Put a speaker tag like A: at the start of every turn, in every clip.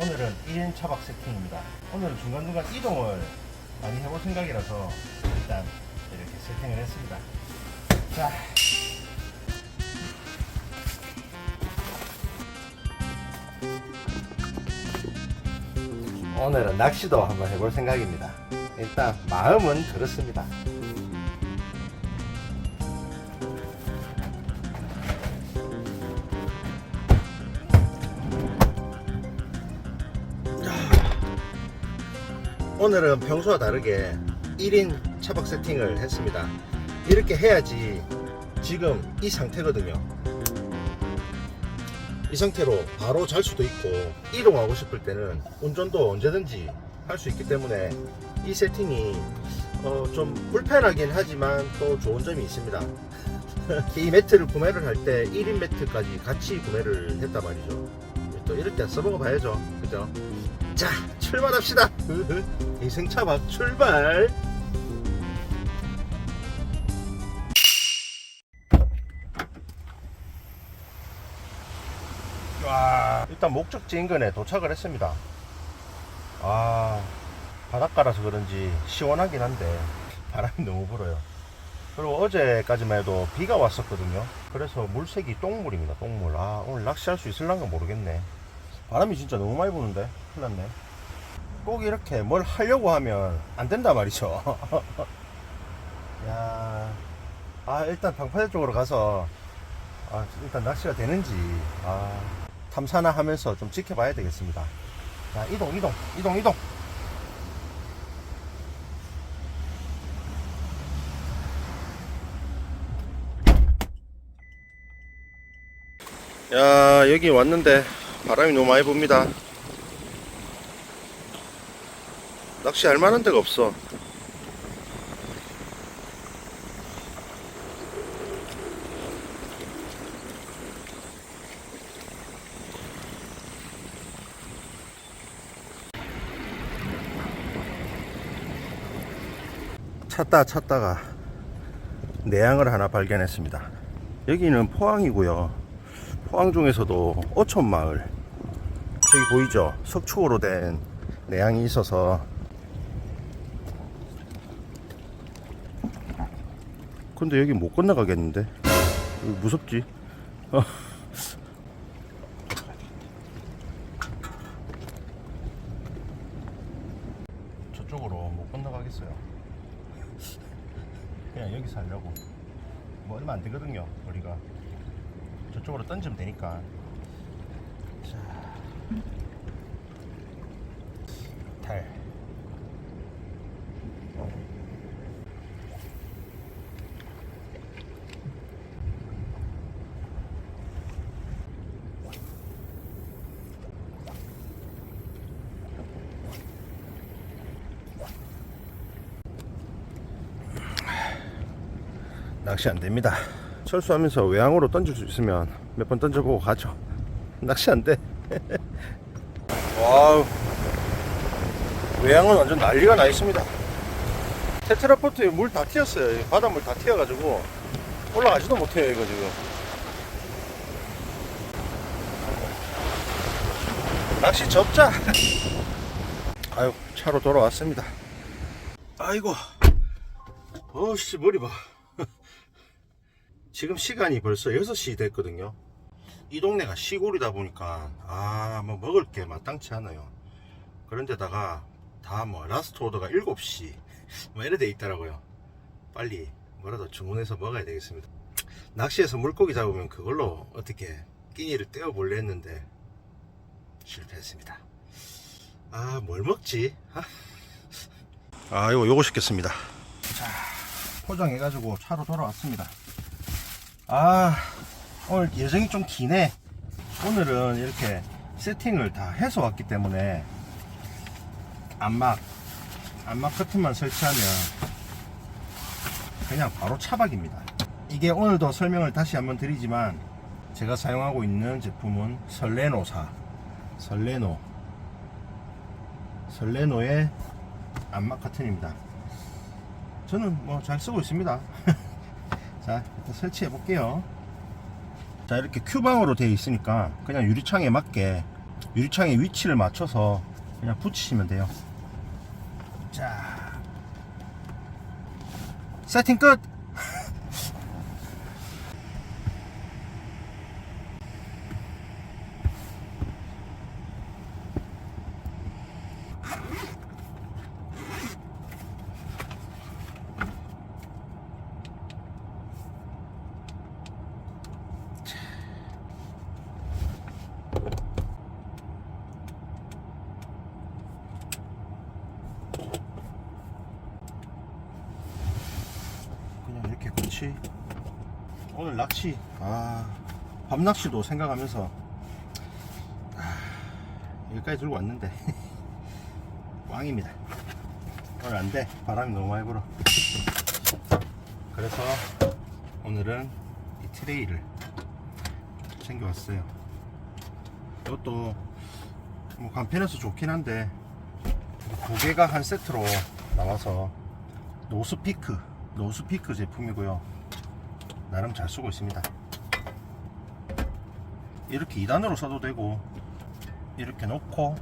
A: 오늘은 1인 차박 세팅입니다. 오늘은 중간중간 이동을 많이 해볼 생각이라서 일단 이렇게 세팅을 했습니다. 자. 오늘은 낚시도 한번 해볼 생각입니다. 일단 마음은 그렇습니다. 오늘은 평소와 다르게 1인 차박 세팅을 했습니다. 이렇게 해야지 지금 이 상태거든요. 이 상태로 바로 잘 수도 있고 이동하고 싶을 때는 운전도 언제든지 할 수 있기 때문에 이 세팅이 어, 좀 불편하긴 하지만 또 좋은 점이 있습니다. 이 매트를 구매를 할 때 1인 매트까지 같이 구매를 했단 말이죠. 또 이럴 때 써먹어 봐야죠. 그죠? 자, 출발합시다. 인생차박 출발. 와, 일단 목적지 인근에 도착을 했습니다. 아, 바닷가라서 그런지 시원하긴 한데 바람이 너무 불어요. 그리고 어제까지만 해도 비가 왔었거든요. 그래서 물색이 똥물입니다. 똥물. 아, 오늘 낚시할 수 있을란가 모르겠네. 바람이 진짜 너무 많이 부는데 큰일 났네. 꼭 이렇게 뭘 하려고 하면 안 된단 말이죠. 야, 아 일단 방파제 쪽으로 가서 아, 일단 낚시가 되는지 아, 탐사나 하면서 좀 지켜봐야 되겠습니다. 자, 이동, 이동, 이동, 이동. 야, 여기 왔는데 바람이 너무 많이 붑니다. 낚시할 만한 데가 없어. 찾다 찾다가 내양을 하나 발견했습니다. 여기는 포항이고요. 포항 중에서도 어촌마을 저기 보이죠? 석축으로 된 내양이 있어서. 근데 여기 못 건너가겠는데? 무섭지? 어. 저쪽으로 못 건너가겠어요. 그냥 여기 살려고. 뭐 얼마 안 되거든요 거리가. 저쪽으로 던지면 되니까. 자 낚시 안 됩니다. 철수하면서 외항으로 던질 수 있으면 몇 번 던져보고 가죠. 낚시 안 돼. 와우. 외항은 완전 난리가 나 있습니다. 테트라포트에 물 다 튀었어요. 바닷물 다 튀어가지고 올라가지도 못해요, 이거 지금. 낚시 접자. 아유, 차로 돌아왔습니다. 아이고. 어씨, 머리 봐. 지금 시간이 벌써 6시 됐거든요. 이 동네가 시골이다 보니까, 아, 뭐 먹을 게 마땅치 않아요. 그런데다가 다 뭐 라스트 오더가 7시, 뭐 이래 돼 있더라고요. 빨리 뭐라도 주문해서 먹어야 되겠습니다. 낚시해서 물고기 잡으면 그걸로 어떻게 끼니를 떼어볼래 했는데 실패했습니다. 아, 뭘 먹지? 아, 아 이거 요거 시켰습니다. 자, 포장해 가지고 차로 돌아왔습니다. 아 오늘 예정이 좀 기네. 오늘은 이렇게 세팅을 다 해서 왔기 때문에 안막 안막 커튼만 설치하면 그냥 바로 차박입니다. 이게 오늘도 설명을 다시 한번 드리지만 제가 사용하고 있는 제품은 설레노사 설레노 설레노의 안막 커튼입니다. 저는 뭐 잘 쓰고 있습니다 자 일단 설치해 볼게요 자 이렇게 큐방으로 되어 있으니까 그냥 유리창에 맞게 유리창의 위치를 맞춰서 그냥 붙이시면 돼요. 자, 세팅 끝. 그냥 이렇게 끝이 오늘 낚시. 아 밤낚시도 생각하면서 아, 여기까지 들고 왔는데. 꽝입니다. 오늘 안돼. 바람이 너무 많이 불어. 그래서 오늘은 이 트레이를 챙겨왔어요. 이것도 뭐 간편해서 좋긴 한데 두 개가 한 세트로 나와서 노스피크 노스피크 제품이고요 나름 잘 쓰고 있습니다. 이렇게 2단으로 써도 되고 이렇게 놓고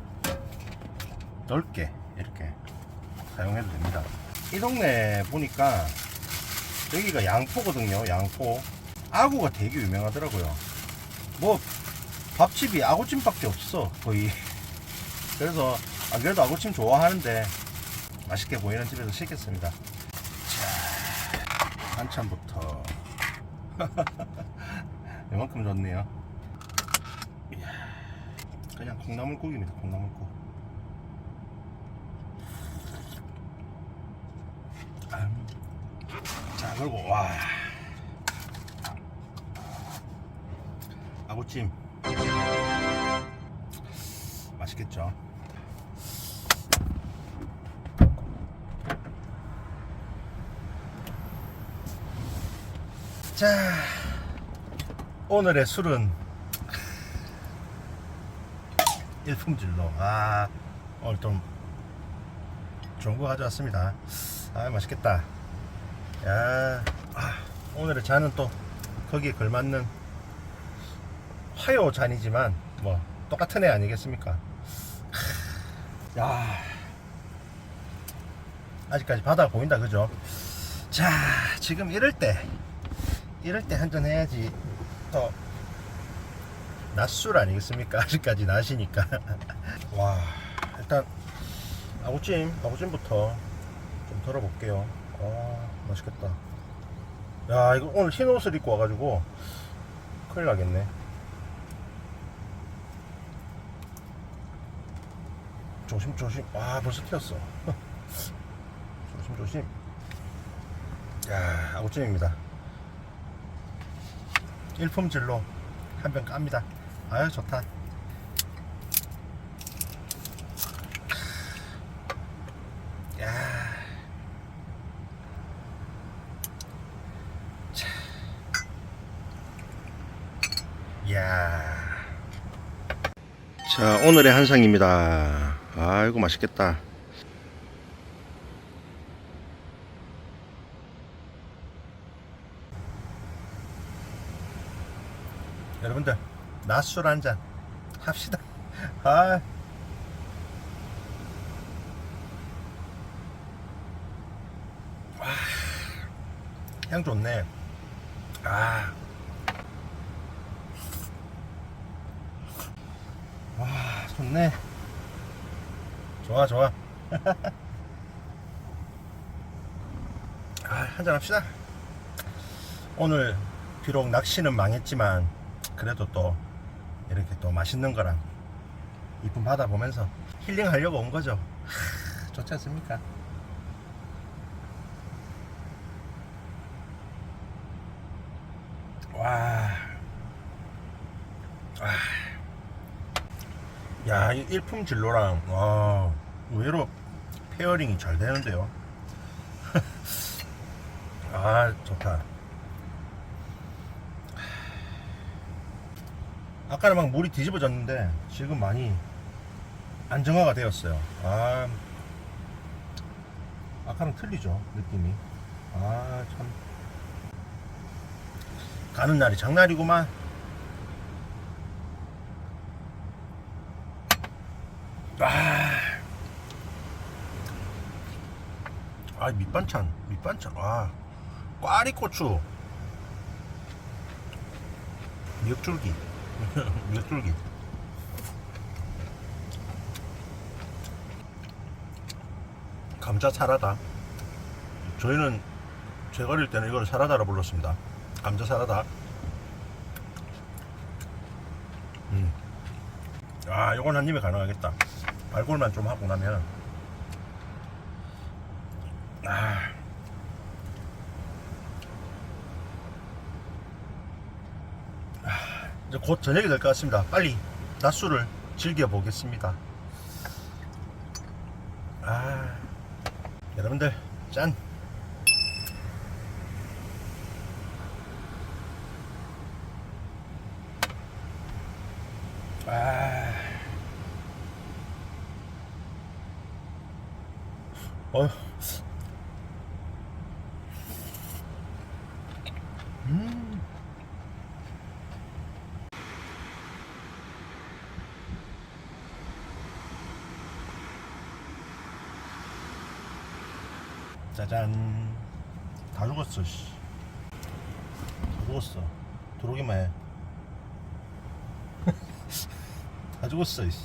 A: 넓게 이렇게 사용해도 됩니다. 이 동네 보니까 여기가 양포거든요 양포. 아구가 되게 유명하더라고요. 뭐 밥집이 아구찜밖에 없어 거의. 그래서 안 그래도 아구찜 좋아하는데 맛있게 보이는 집에서 시켰습니다. 한참부터 이만큼 좋네요. 이야, 그냥 콩나물국입니다 콩나물국. 음. 자 그리고 와. 아구찜. 맛있겠죠 자 오늘의 술은 일품질로. 아 오늘 좀 좋은 거 가져왔습니다. 아 맛있겠다. 야 아, 오늘의 잔은 또 거기에 걸맞는 화요 잔이지만 뭐 똑같은 애 아니겠습니까? 야 아직까지 바다 보인다 그죠? 자 지금 이럴 때 이럴 때 한잔 해야지. 또 낮술 아니겠습니까? 아직까지 낮이니까. 와 일단 아구찜 아구찜부터 좀 덜어볼게요. 아 맛있겠다. 야 이거 오늘 흰 옷을 입고 와가지고 큰일 나겠네. 조심 조심. 아 벌써 튀었어. 조심 조심. 야 아구찜입니다 일품질로 한 병 깝니다. 아유 좋다. 야. 자. 야. 자 오늘의 한상입니다. 아이고 맛있겠다. 여러분들 낮술 한 잔 합시다. 아. 와, 향 좋네. 아. 와, 좋네. 좋아, 좋아. 아, 한잔 합시다. 오늘 비록 낚시는 망했지만 그래도 또 이렇게 또 맛있는 거랑 이쁜 바다 보면서 힐링 하려고 온 거죠. 하, 좋지 않습니까? 와. 와. 야, 이 일품 진로랑, 와, 의외로 페어링이 잘 되는데요. 아, 좋다. 아까는 막 물이 뒤집어졌는데 지금 많이 안정화가 되었어요. 아 아까랑 틀리죠 느낌이. 아 참. 가는 날이 장날이구만. 아, 아 밑반찬 밑반찬. 아 꽈리고추. 미역줄기. 미역줄기 감자 사라다. 저희는 제가 어릴 때는 이걸 사라다라 불렀습니다. 감자 사라다. 음. 아 이건 한 입에 가능하겠다. 발골만 좀 하고 나면 아. 아, 이제 곧 저녁이 될 것 같습니다. 빨리 낮술을 즐겨 보겠습니다. 아, 여러분들 짠. 아. 어휴. 음. 짜잔. 다 죽었어, 씨. 다 죽었어. 들어오기만 해. 다 죽었어, 씨.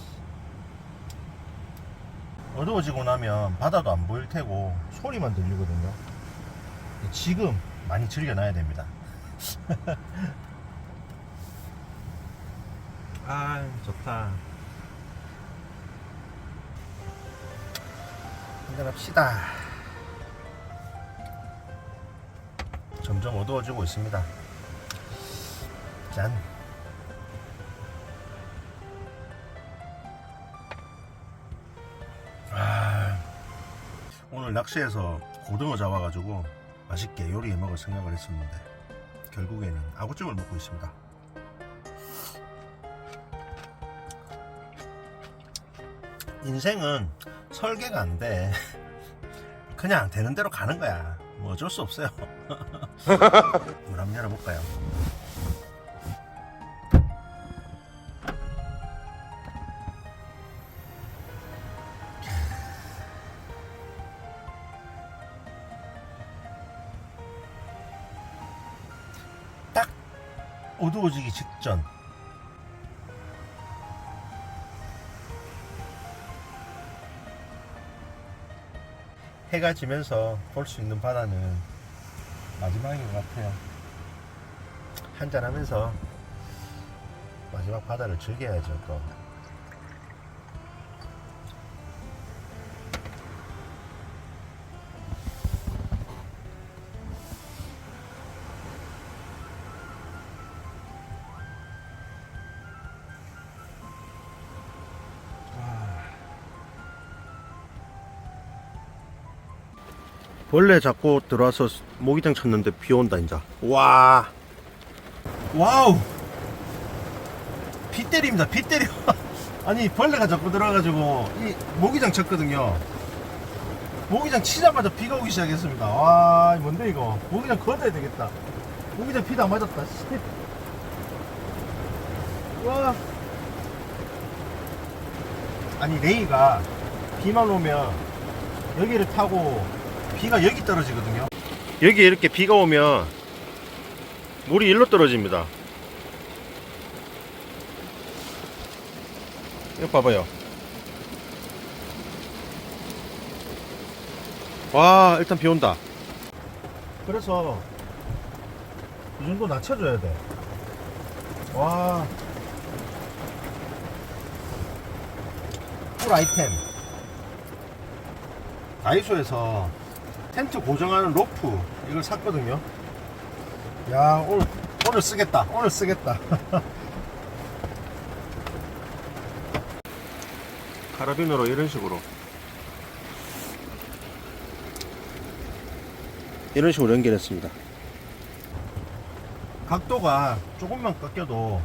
A: 어두워지고 나면 바다도 안 보일 테고 소리만 들리거든요. 지금 많이 즐겨놔야 됩니다. 아 좋다 한잔 합시다 점점 어두워지고 있습니다 짠 아, 오늘 낚시해서 고등어 잡아가지고 맛있게 요리해 먹을 생각을 했었는데 결국에는 아구찜을 먹고 있습니다. 인생은 설계가 안 돼. 그냥 되는 대로 가는 거야. 뭐 어쩔 수 없어요. 물 한번 열어볼까요? 딱 어두워지기 직전 해가 지면서 볼 수 있는 바다는 마지막인 것 같아요. 한잔하면서 마지막 바다를 즐겨야죠 또. 벌레 잡고 들어와서 모기장 쳤는데 비 온다 인자. 와. 와우. 비 때립니다 비 때려. 아니 벌레가 자꾸 들어와가지고 이 모기장 쳤거든요. 모기장 치자마자 비가 오기 시작했습니다. 와 뭔데 이거? 모기장 걷어야 되겠다. 모기장 비다 맞았다 씨. 와. 아니 레이가 비만 오면 여기를 타고 비가 여기 떨어지거든요. 여기 이렇게 비가 오면 물이 일로 떨어집니다. 이거 봐봐요. 와, 일단 비 온다. 그래서 이 정도 낮춰줘야 돼. 와. 꿀 아이템. 다이소에서 텐트 고정하는 로프 이걸 샀거든요. 야 오늘 오늘 쓰겠다. 오늘 쓰겠다. 카라비너로 이런 식으로 이런 식으로 연결했습니다. 각도가 조금만 꺾여도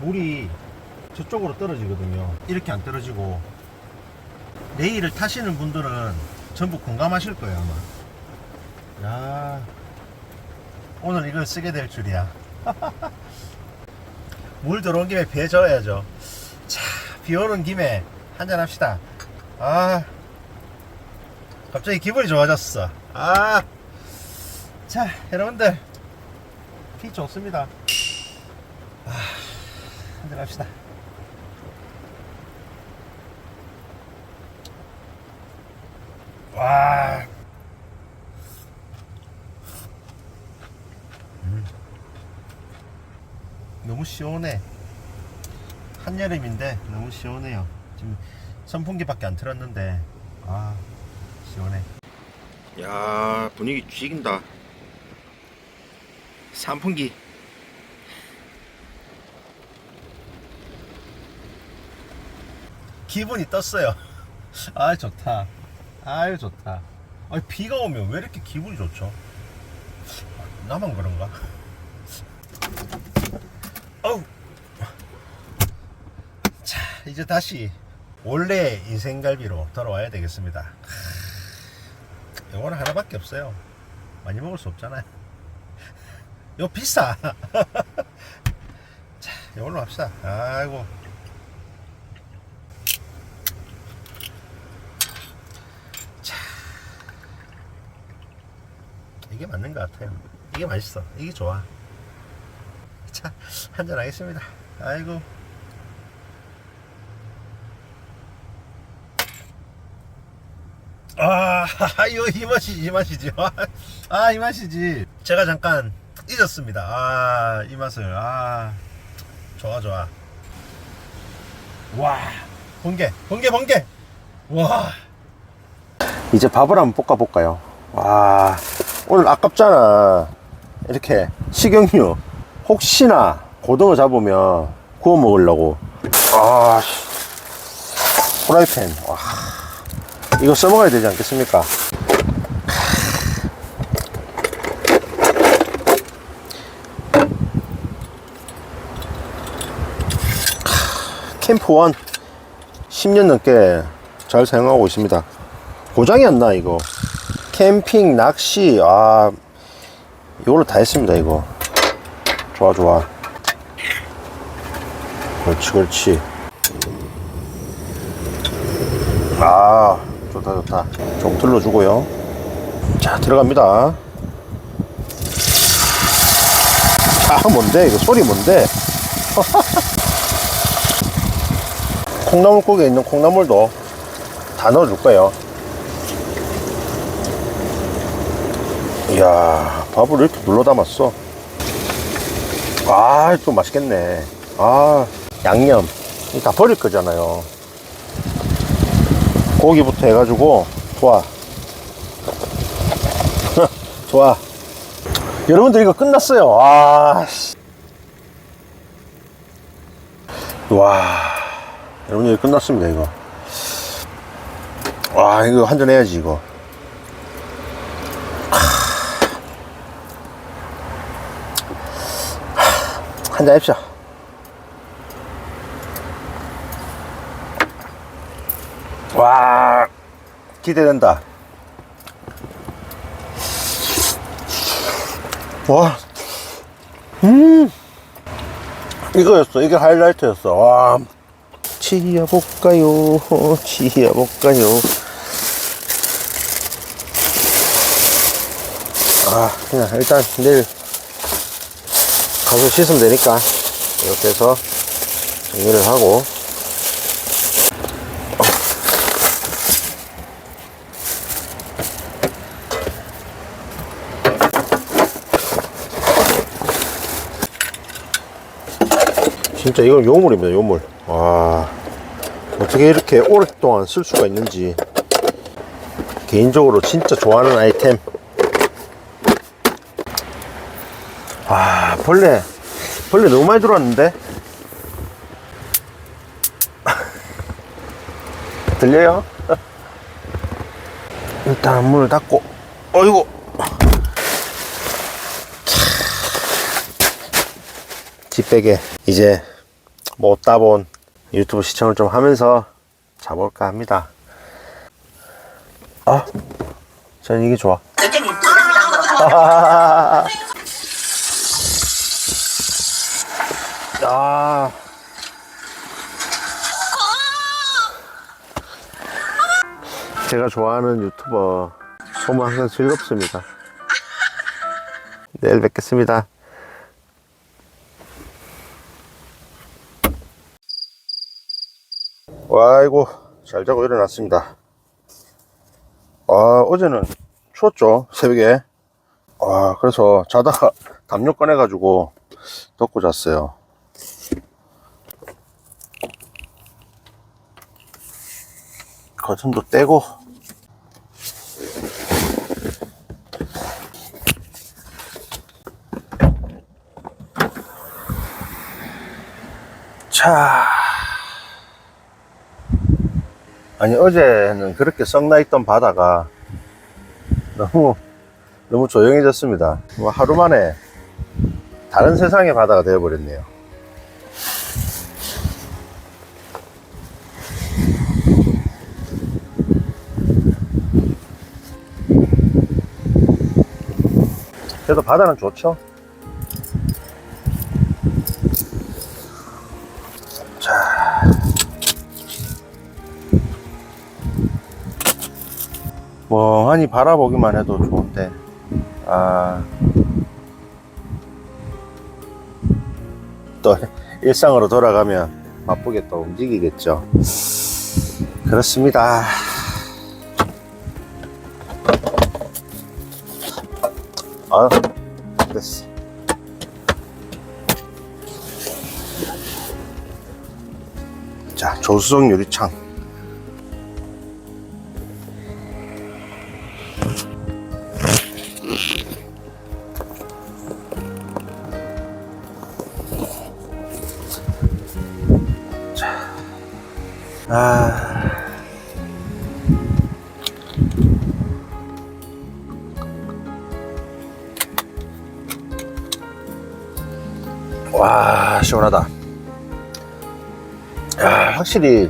A: 물이 저쪽으로 떨어지거든요. 이렇게 안 떨어지고 레일을 타시는 분들은 전부 공감하실 거예요 아마. 야 오늘 이걸 쓰게 될 줄이야. 물 들어온 김에 배 져야죠. 자, 비 오는 김에 한잔 합시다. 아, 갑자기 기분이 좋아졌어. 아. 자, 여러분들. 피 좋습니다. 아, 한잔 합시다. 와. 음. 너무 시원해. 한여름인데 너무 시원해요. 지금 선풍기밖에 안 틀었는데 아 시원해. 야 분위기 죽인다. 선풍기. 기분이 떴어요. 아 좋다. 아유 좋다. 아 비가 오면 왜 이렇게 기분이 좋죠? 나만 그런가? 어우. 자 이제 다시 원래 인생갈비로 돌아와야 되겠습니다. 이거는 하나밖에 없어요. 많이 먹을 수 없잖아요. 이거 비싸. 자, 이걸로 합시다. 아이고. 이게 맞는 것 같아요. 이게 맛있어. 이게 좋아. 자, 한잔 하겠습니다. 아이고. 아, 이거 이 맛이지, 이 맛이지. 아, 이 맛이지. 제가 잠깐 잊었습니다. 아, 이 맛을. 아, 좋아, 좋아. 와, 번개, 번개, 번개. 와. 이제 밥을 한번 볶아 볼까요? 와, 오늘 아깝잖아. 이렇게 식용유. 혹시나 고등어 잡으면 구워 먹으려고. 아, 씨. 프라이팬. 와. 이거 써먹어야 되지 않겠습니까? 캠프원 10년 넘게 잘 사용하고 있습니다. 고장이 안 나, 이거. 캠핑, 낚시, 아, 이걸로 다 했습니다, 이거. 좋아, 좋아. 그렇지, 그렇지. 아 좋다 좋다 좀 둘러주고요 자 들어갑니다 아 뭔데 이거 소리 뭔데 콩나물국에 있는 콩나물도 다 넣어줄 거예요 이야 밥을 이렇게 눌러 담았어? 아 또 맛있겠네. 아 양념. 다 버릴 거잖아요. 고기부터 해가지고 좋아. 좋아. 여러분들 이거 끝났어요. 아, 씨. 와 여러분들 이거 끝났습니다 이거. 와 이거 한잔 해야지 이거 한잔 합시다. 와 기대된다. 와 음, 이거였어. 이게 하이라이트였어. 와 치어볼까요? 치어볼까요? 아 그냥 일단 내일 가서 씻으면 되니까. 이렇게 해서 정리를 하고. 진짜 이건 요물입니다 요물. 와. 어떻게 이렇게 오랫동안 쓸 수가 있는지. 개인적으로 진짜 좋아하는 아이템 아 벌레. 벌레 너무 많이 들어왔는데? 들려요? 일단 문을 닫고. 어이구. 집베개 이제 못 따본 유튜브 시청을 좀 하면서 자볼까 합니다. 아 저는 이게 좋아. 야. 제가 좋아하는 유튜버 소문 항상 즐겁습니다. 내일 뵙겠습니다. 와이고 잘 자고 일어났습니다. 아 어제는 추웠죠 새벽에. 아 그래서 자다가 담요 꺼내가지고 덮고 잤어요. 거슴도 떼고. 자 아니 어제는 그렇게 썩나 있던 바다가 너무 너무 조용해졌습니다. 뭐 하루 만에 다른 세상의 바다가 되어버렸네요 그래도 바다는 좋죠 자 멍하니 바라보기만 해도 좋은데 아. 또 일상으로 돌아가면 바쁘게 또 움직이겠죠. 그렇습니다. 아, 됐어. 자, 조수석 유리창. 확실히,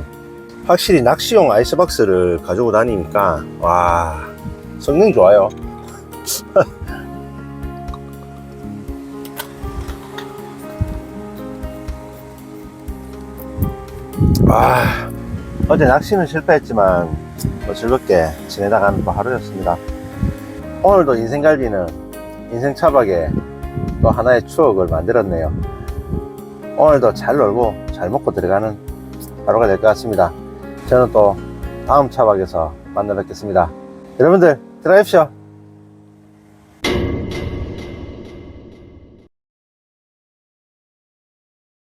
A: 확실히 낚시용 아이스박스를 가지고 다니니까, 와, 성능 좋아요. 와, 어제 낚시는 실패했지만 뭐 즐겁게 지내다가는 또 하루였습니다. 오늘도 인생갈비는 인생 차박에 또 하나의 추억을 만들었네요. 오늘도 잘 놀고 잘 먹고 들어가는 하루가 될 것 같습니다. 저는 또 다음 차박에서 만나 뵙겠습니다. 여러분들 들어가십시오.